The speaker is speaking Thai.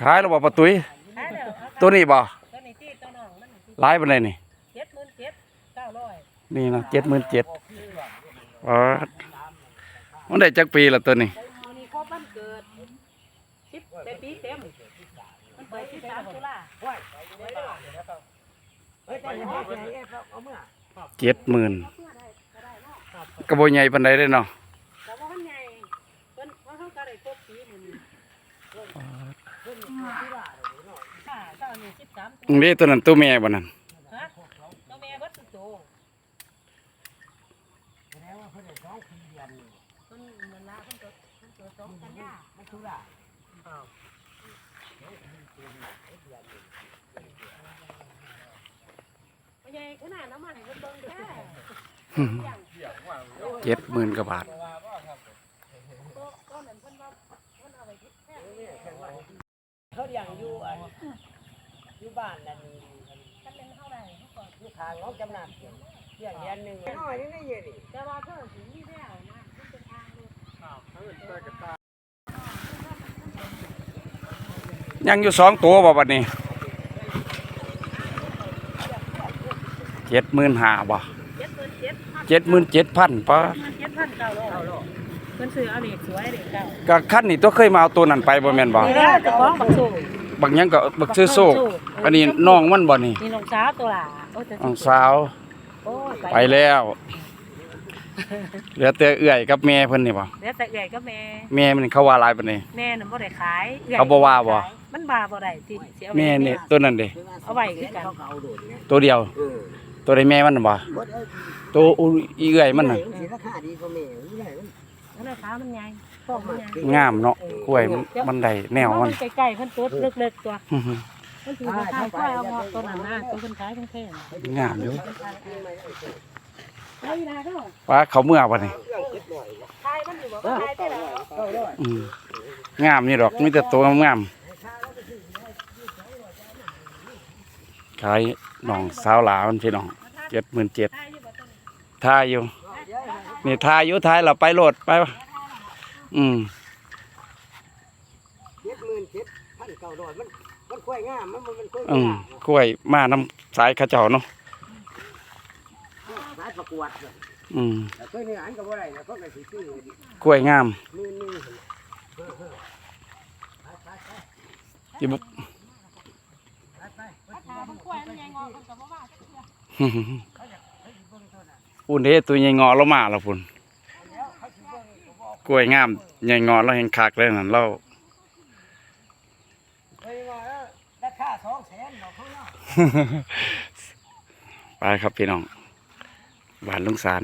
ขายแล้วบ่ปะตุ้ยขายแล้วเอาตัวนี้บ่ตัวนี้ที่ตัวน้องมันที่หลายปานใดนี่เจ็ดหมื่นเจ็ดเก้าร้อยนี่นะ77,000อ๋อมันได้จักปีละตัวนี้มันนี้ครบวันเกิดสิบได้ปีเต็มมันเปิดที่สามตุลา70,000ก็บ่ใหญ่ปานใดเด้เนาะ แต่ว่ามันใหญ่เพิ่นว่าเขาก็ได้ครบปีหมื้ ค่ะเจ้านี่สิบสามตัวนี่ตัวนั้นตัวแม่บ่นั่นฮะตัวแม่วัดสุดโตเพิ่นมันลาเพิ่นเกิดเพิ่นเกิดสองกันยามันตุลาบ่ใหญ่ขนาดน้ำมันให้เพิ่นเบิ่งเด้อ70,000กว่าบาท เขาเลี้ยงอยู่อันอยู่ บ้านนั่นกันเป็นเท่าไหร่เท่าก่อนอยู่ทางน้องจำนัดเลี้ยงเดือนหนึงน้อยนี่ได้เยอะดิแต่ว่าเธอสิมีแววนะมันเป็นทางเลยยังอยู่สองตัวบ่บัดนี้75,000บ่เจ็ดหมื่นเจ็ดพันเจ็ดหมื่นเจ็ดพันปะมันเจ็ดพันเก้าร้อยเพิ่นซื้อเอาเด็กสวยเด็กเก่าก็ขั้นนี่ตัวเคยมาเอาตัวนั้นไปบ่แม่นบ่นี่แล้วเจะของบักสู บางหยังก็บักซื้อโซกอันนี้น้องมันบ่นี่นี่น้องสาวตัวล่ะโอ้ยแต่น้องสาว โอ้ยไปแล้ว เหลือแต่เอื้อยกับแม่เพิ่นนี่บ่เดี๋ยวแต่เอื้อยก็แม่แม่มันเขาว่าหลายปานนี้ แม่น่ะบ่ได้ขายอื้อยเขาบ่ว่าบ่ มันบ่าบ่ได้ที่สิเอาไว้แม่นี่ตัวนั้นเด้เอาไว้คือกันเขาก็เอาโดดนะตัวเดียว เออตัวใดแม่มันน่ะบ่บดเอ้ยตัวอูอีเอื้อยมันน่ะสิราคาดีกว่าแม่อยู่ได้มัน แล้วราคามันใหญ่พวกมันใหญ่ งามเนาะกล้วยมันมันได้แนวมันใกล้ๆเพิ่นตัวเล็กๆตัวมันถือราคาควายเอามาตัวนั้นนะตัวเพิ่นขายแพงๆงามอยู่ไอ้นาเขาว่าเขาเมื่อบ่นี่เครื่องคิดหน่อยทายมันอยู่บ่ทายได้แล้วเข้าด้วยอืมงามนี่ดอกมีแต่ตัวงามขายน้องสาวหลามันพี่น้อง77,000ทายอยู่บ่ตัวนี้ทายอยู่ นี่ทายอยู่ทายเราไปโหลดไปวะ อืมเจ็ดหมื่นเจ็ดพันเก้าร้อยมันมันกล้วยงามมันมันมันกล้วยอืมงามกล้วยมาน้ำสายเข้าเจ้าเนาะสายประกวดเนี่ยอืมแต่กล้วยเนื้ออันก็บ่ได้นะเพราะมันสิซื้อกล้วยงามมือหนึงจิบุทายมันกล้วยมันใหญ่งอเพิ่นก็บ่ว่าจักเทื่อปุ่นเด้ตัวใหญ่งอเรามาแล้วปุ่น กล้วยงามใหญ่งอเราเห็นคักเลยนั่นเราเฮ้ยว่าแล้วราคาสองแสนบอกเขาเนาะไปครับพี่น้องบ้านลุงสาร